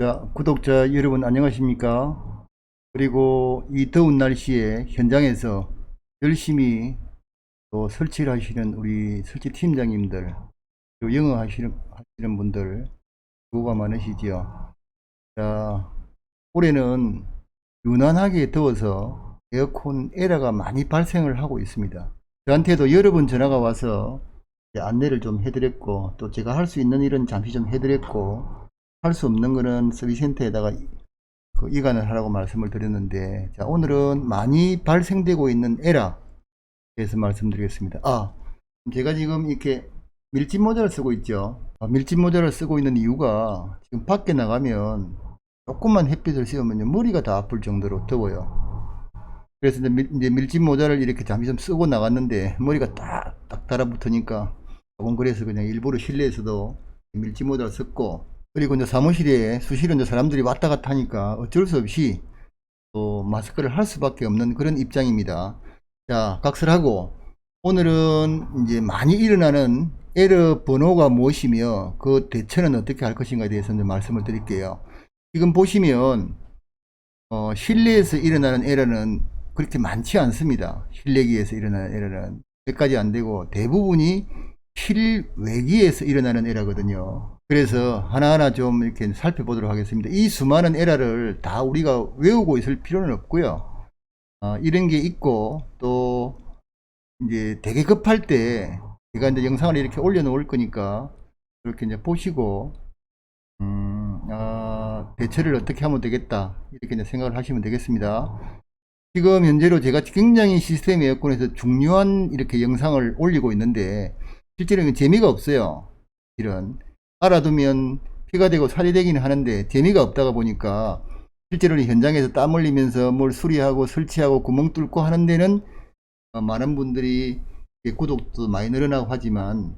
자, 구독자 여러분 안녕하십니까? 그리고 이 더운 날씨에 현장에서 열심히 또 설치를 하시는 우리 설치 팀장님들, 그리고 영어 하시는, 하시는 분들, 수고가 많으시지요. 자, 올해는 유난하게 더워서 에어컨 에러가 많이 발생을 하고 있습니다. 저한테도 여러 번 전화가 와서 안내를 좀 해드렸고, 또 제가 할 수 있는 일은 잠시 좀 해드렸고, 할 수 없는 거는 서비스센터에다가 그 이관을 하라고 말씀을 드렸는데, 자, 오늘은 많이 발생되고 있는 에러에 대해서 말씀드리겠습니다. 아, 제가 지금 이렇게 밀짚 모자를 쓰고 있죠. 아, 밀짚 모자를 쓰고 있는 이유가 지금 밖에 나가면 조금만 햇빛을 쐬면요 머리가 다 아플 정도로 더워요. 그래서 이제, 밀, 이제 밀짚 모자를 이렇게 잠시 좀 쓰고 나갔는데 머리가 딱, 딱 달아붙으니까 조금 그래서 그냥 일부러 실내에서도 밀짚 모자를 썼고 그리고 이제 사무실에 수시로 이제 사람들이 왔다 갔다 하니까 어쩔 수 없이 또 마스크를 할 수밖에 없는 그런 입장입니다. 자, 각설하고 오늘은 이제 많이 일어나는 에러 번호가 무엇이며 그 대처는 어떻게 할 것인가에 대해서 이제 말씀을 드릴게요. 지금 보시면 어, 실내에서 일어나는 에러는 그렇게 많지 않습니다. 실내기에서 일어나는 에러는 몇 가지 안 되고 대부분이 실외기에서 일어나는 에러거든요. 그래서 하나하나 좀 이렇게 살펴보도록 하겠습니다. 이 수많은 에러를 다 우리가 외우고 있을 필요는 없고요. 어, 이런 게 있고 또 이제 되게 급할 때 제가 이제 영상을 이렇게 올려놓을 거니까 이렇게 이제 보시고 음, 아, 대처를 어떻게 하면 되겠다 이렇게 이제 생각을 하시면 되겠습니다. 지금 현재로 제가 굉장히 시스템 에어컨에서 중요한 이렇게 영상을 올리고 있는데 실제로는 재미가 없어요. 이런 알아두면 피가 되고 살이 되기는 하는데 재미가 없다가 보니까 실제로는 현장에서 땀 흘리면서 뭘 수리하고 설치하고 구멍 뚫고 하는 데는 어, 많은 분들이 구독도 많이 늘어나고 하지만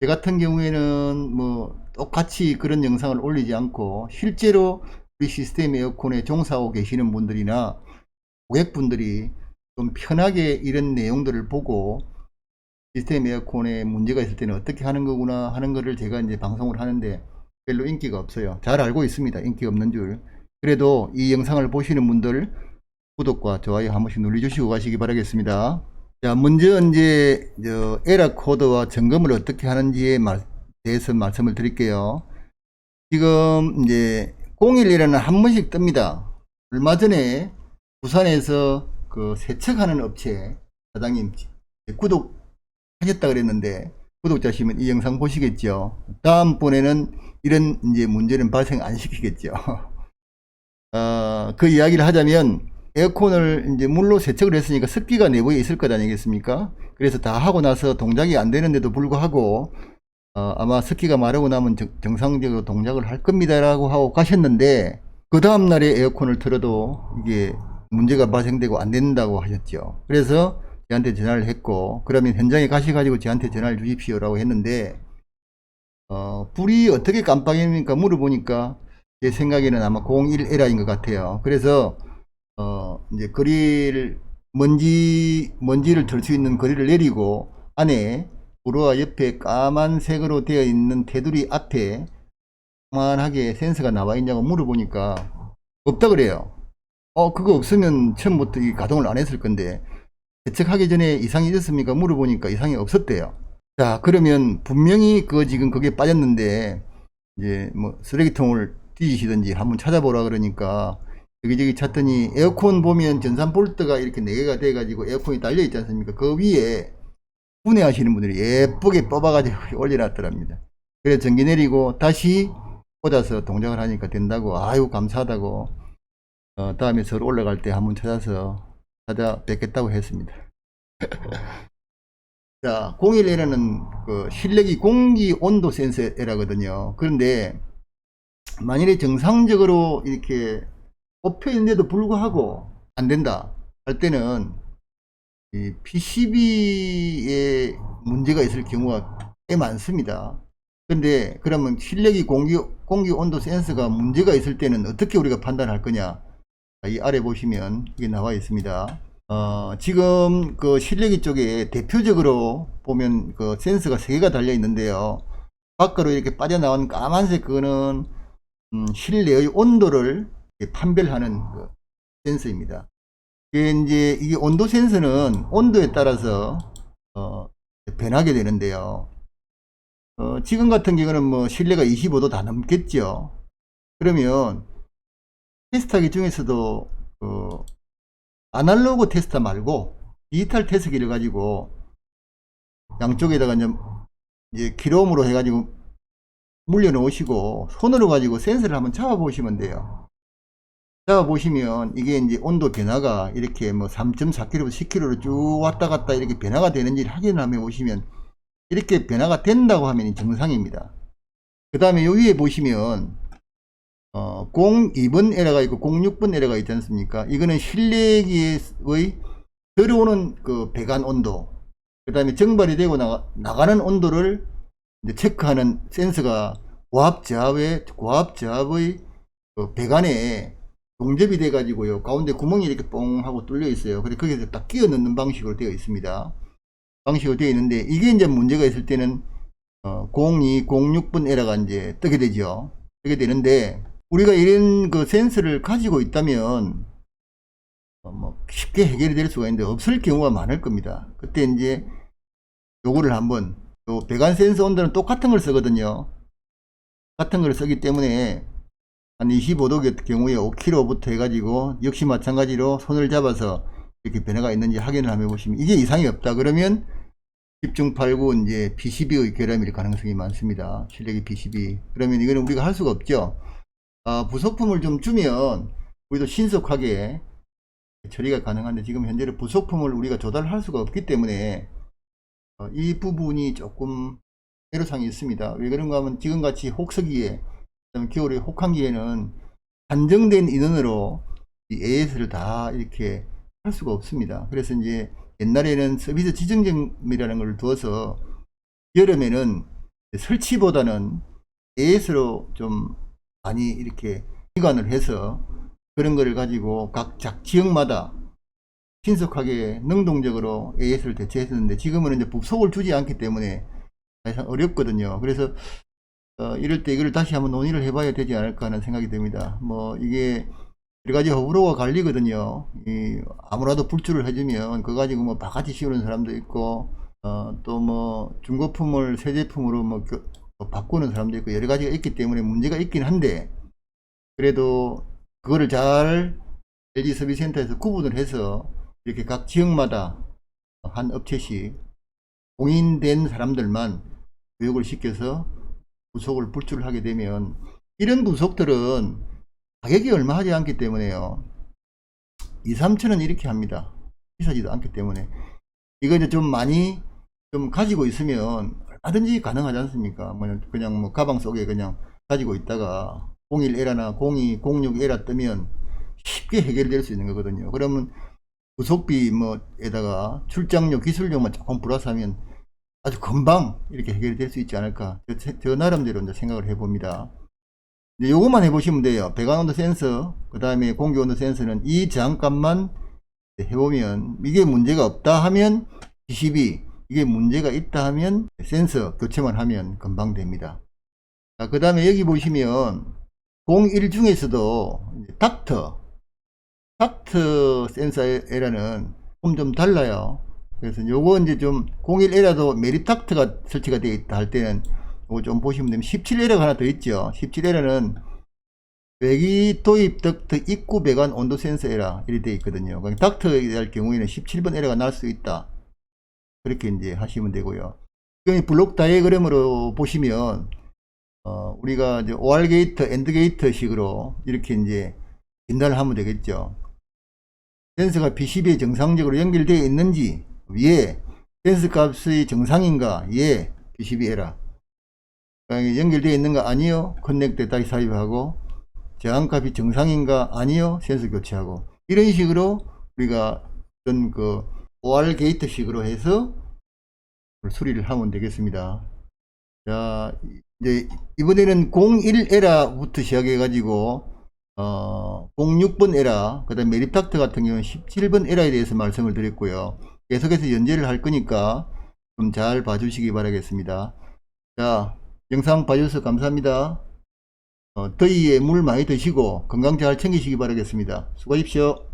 제 같은 경우에는 뭐 똑같이 그런 영상을 올리지 않고 실제로 우리 시스템 에어컨에 종사하고 계시는 분들이나 고객분들이 좀 편하게 이런 내용들을 보고 시스템 에어컨에 문제가 있을 때는 어떻게 하는 거구나 하는 거를 제가 이제 방송을 하는데 별로 인기가 없어요. 잘 알고 있습니다. 인기가 없는 줄. 그래도 이 영상을 보시는 분들 구독과 좋아요 한 번씩 눌러주시고 가시기 바라겠습니다. 자, 먼저 이제 저 에라 코드와 점검을 어떻게 하는지에 말, 대해서 말씀을 드릴게요. 지금 이제 01이라는 한 번씩 뜹니다. 얼마 전에 부산에서 그 세척하는 업체 사장님 구독 하셨다 그랬는데 구독자시면 이 영상 보시겠죠. 다음번에는 이런 이제 문제는 발생 안 시키겠죠. 어, 그 이야기를 하자면 에어컨을 이제 물로 세척을 했으니까 습기가 내부에 있을 것 아니겠습니까? 그래서 다 하고 나서 동작이 안 되는데도 불구하고 어, 아마 습기가 마르고 나면 정, 정상적으로 동작을 할 겁니다라고 하고 가셨는데 그 다음 날에 에어컨을 틀어도 이게 문제가 발생되고 안 된다고 하셨죠. 그래서 저한테 전화를 했고 그러면 현장에 가셔가지고 저한테 전화를 주십시오라고 했는데 어, 불이 어떻게 깜빡입니까 물어보니까 제 생각에는 아마 01에라인 것 같아요. 그래서 어, 이제 거리를 먼지 먼지를 들 수 있는 거리를 내리고 안에 도로와 옆에 까만색으로 되어 있는 테두리 앞에 조만하게 센서가 나와 있냐고 물어보니까 없다 그래요. 어 그거 없으면 처음부터 이 가동을 안 했을 건데 세척하기 전에 이상이 있었습니까? 물어보니까 이상이 없었대요. 자 그러면 분명히 그 지금 그게 빠졌는데 이제 뭐 쓰레기통을 뒤지시든지 한번 찾아보라 그러니까 여기저기 찾더니 에어컨 보면 전산 볼트가 이렇게 4개가 돼가지고 에어컨이 달려 있지 않습니까? 그 위에 분해하시는 분들이 예쁘게 뽑아가지고 올려놨더랍니다. 그래서 전기 내리고 다시 꽂아서 동작을 하니까 된다고 아유 감사하다고 어, 다음에 서로 올라갈 때 한번 찾아서 찾아뵙겠다고 했습니다. 자, 01에라는 그 실내기 공기 온도 센서라거든요. 그런데 만일에 정상적으로 이렇게 꼽혀 있는데도 불구하고 안 된다 할 때는 이 PCB에 문제가 있을 경우가 꽤 많습니다. 근데 그러면 실내기 공기, 공기 온도 센서가 문제가 있을 때는 어떻게 우리가 판단할 거냐? 이 아래 보시면 이게 나와 있습니다. 어, 지금 그 실내기 쪽에 대표적으로 보면 그 센서가 세 개가 달려 있는데요. 밖으로 이렇게 빠져나온 까만색 그거는 음, 실내의 온도를 판별하는 그 센서입니다. 이게 이제 이 온도 센서는 온도에 따라서 어, 변하게 되는데요. 어, 지금 같은 경우는 뭐 실내가 25도 다 넘겠죠. 그러면 테스트하기 중에서도 그 아날로그 테스터 말고 디지털 테스트기를 가지고 양쪽에다가 이제, 이제 기롬으로 해가지고 물려 놓으시고 손으로 가지고 센서를 한번 잡아 보시면 돼요. 잡아 보시면 이게 이제 온도 변화가 이렇게 뭐 3.4kg부터 10kg로 쭉 왔다 갔다 이렇게 변화가 되는지 한번 보시면 이렇게 변화가 된다고 하면 정상입니다. 그 다음에 요 위에 보시면 어, 02번 에러가 있고 06번 에러가 있지 않습니까? 이거는 실내기의 들어오는 그 배관 온도, 그 다음에 정발이 되고 나가, 나가는 온도를 체크하는 센서가 고압 저압의 고압 저압의 그 배관에 동접이 돼 가지고요 가운데 구멍이 이렇게 뽕 하고 뚫려 있어요. 그래서 거기서 딱 끼워 넣는 방식으로 되어 있습니다. 방식으로 되어 있는데 이게 이제 문제가 있을 때는 어, 02, 06번 에러가 이제 뜨게 되죠. 뜨게 되는데 우리가 이런 그 센서를 가지고 있다면 어, 뭐 쉽게 해결이 될 수가 있는데 없을 경우가 많을 겁니다. 그때 이제 요거를 한번 요 배관 센서 온도는 똑같은 걸 쓰거든요. 같은 걸 쓰기 때문에 한 25도 경우에 5kg부터 해가지고 역시 마찬가지로 손을 잡아서 이렇게 변화가 있는지 확인을 한번 해보시면 이게 이상이 없다 그러면 집중 8구 이제 PCB의 결함일 가능성이 많습니다. 실력이 PCB. 그러면 이거는 우리가 할 수가 없죠. 아, 부속품을 좀 주면 우리도 신속하게 처리가 가능한데 지금 현재는 부속품을 우리가 조달할 수가 없기 때문에 어, 이 부분이 조금 애로사항이 있습니다. 왜 그런가 하면 지금같이 혹서기에 겨울에 혹한기에는 한정된 인원으로 이 AS를 다 이렇게 할 수가 없습니다. 그래서 이제 옛날에는 서비스 지정점이라는 걸 두어서 여름에는 설치보다는 AS로 좀 많이 이렇게 기관을 해서 그런 거를 가지고 각 작 지역마다 신속하게 능동적으로 AS를 대체했었는데 지금은 이제 부속을 주지 않기 때문에 어렵거든요. 그래서 어, 이럴 때 이걸 다시 한번 논의를 해봐야 되지 않을까 하는 생각이 듭니다. 뭐 이게 여러 가지 호불호가 갈리거든요. 이 아무라도 불출을 해주면 그거 가지고 뭐 바가지 씌우는 사람도 있고 어, 또 뭐 중고품을 새 제품으로 뭐 바꾸는 사람도 있고 여러 가지가 있기 때문에 문제가 있긴 한데 그래도 그거를 잘 LG 서비스센터에서 구분을 해서 이렇게 각 지역마다 한 업체씩 공인된 사람들만 교육을 시켜서 부속을 불출을 하게 되면 이런 부속들은 가격이 얼마 하지 않기 때문에요. 2, 3천원 이렇게 합니다. 비싸지도 않기 때문에. 이거 이제 좀 많이 좀 가지고 있으면 얼마든지 가능하지 않습니까? 뭐 그냥 뭐 가방 속에 그냥 가지고 있다가 01에라나 02, 06에라 뜨면 쉽게 해결될 수 있는 거거든요. 그러면 부속비 뭐에다가 출장료, 기술료만 조금 플러스하면 아주 금방 이렇게 해결이 될수 있지 않을까. 저, 저 나름대로 이제 생각을 해봅니다. 이제 요것만 해보시면 돼요. 배관온도 센서, 그 다음에 공기온도 센서는 이 저항값만 해보면 이게 문제가 없다 하면 22, 이게 문제가 있다 하면 센서 교체만 하면 금방 됩니다. 그 다음에 여기 보시면 01 중에서도 닥터, 닥터 센서 조금 좀 달라요. 그래서 요거 이제 좀 01 에라도 메리탁트가 설치가 되어 있다 할 때는 요거 좀 보시면 됩니다. 17에러가 하나 더 있죠. 17에러는 배기 도입 덕트 입구 배관 온도 센서 에러 이렇게 되어 있거든요. 그러니까 닥트에 할 경우에는 17번 에러가 날 수 있다. 그렇게 이제 하시면 되고요. 이 블록 다이어그램으로 보시면 어, 우리가 이제 OR 게이트, 엔드 게이트 식으로 이렇게 이제 진단을 하면 되겠죠. 센서가 PCB에 정상적으로 연결되어 있는지 위에 센스 값의 정상인가 예 PCB 에라 연결되어 있는가 아니요 커넥트 다시 삽입하고 저항값이 정상인가 아니요 센서 교체하고 이런 식으로 우리가 어떤 그 OR 게이트 식으로 해서 수리를 하면 되겠습니다 자 이제 이번에는 01 에라부터 시작해 가지고 어 06번 에라 그 다음 메리탁트 같은 경우는 17번 에라에 대해서 말씀을 드렸고요 계속해서 연재를 할 거니까 좀 잘 봐주시기 바라겠습니다. 자, 영상 봐주셔서 감사합니다. 어, 더위에 물 많이 드시고 건강 잘 챙기시기 바라겠습니다. 수고하십시오.